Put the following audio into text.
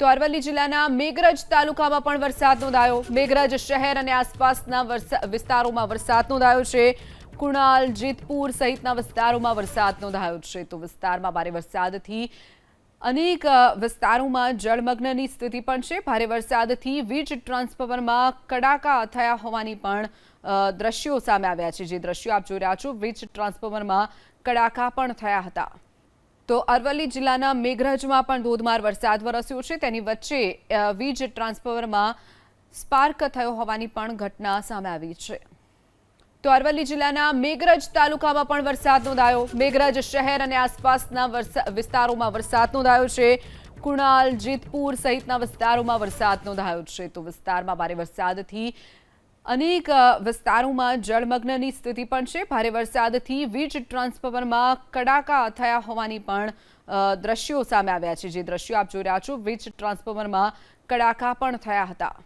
તો અરવલ્લી જિલ્લાના મેઘરજ તાલુકામાં પણ વરસાદ નોંધાયો. મેઘરજ શહેર અને આસપાસના વિસ્તારોમાં વરસાદ નોંધાયો છે. કુણાલ, જેતપુર સહિતના વિસ્તારોમાં વરસાદ નોંધાયો છે. તો વિસ્તારમાં ભારે વરસાદથી અનેક વિસ્તારોમાં જળમગ્નની સ્થિતિ પણ છે. ભારે વરસાદથી વીજ ટ્રાન્સફોર્મરમાં કડાકા થયા હોવાની પણ દ્રશ્યો સામે આવ્યા છે. જે દ્રશ્યો આપ જોઈ રહ્યા છો, વીજ ટ્રાન્સફોર્મરમાં કડાકા પણ થયા હતા. તો અરવલ્લી જિલ્લાના મેઘરજમાં પણ ધોધમાર વરસાદ વરસ્યો છે. તેની વચ્ચે વીજ ટ્રાન્સફોર્મરમાં સ્પાર્ક થયો હોવાની પણ ઘટના સામે આવી છે. તો અરવલ્લી જિલ્લાના મેઘરજ તાલુકામાં પણ વરસાદ નોંધાયો. મેઘરજ શહેર અને આસપાસના વિસ્તારોમાં વરસાદ નોંધાયો છે. કુણાલ, જીતપુર સહિતના વિસ્તારોમાં વરસાદ નોંધાયો છે. તો વિસ્તારમાં ભારે વરસાદથી અનેક વિસ્તારોમાં જળમગ્નની સ્થિતિ પણ છે. ભારે વરસાદથી વીજ ટ્રાન્સફોર્મરમાં કડાકા થયા હોવાની પણ દ્રશ્યો સામે આવ્યા છે. જે દ્રશ્યો આપ જોઈ રહ્યા છો, વીજ ટ્રાન્સફોર્મરમાં કડાકા પણ થયા હતા.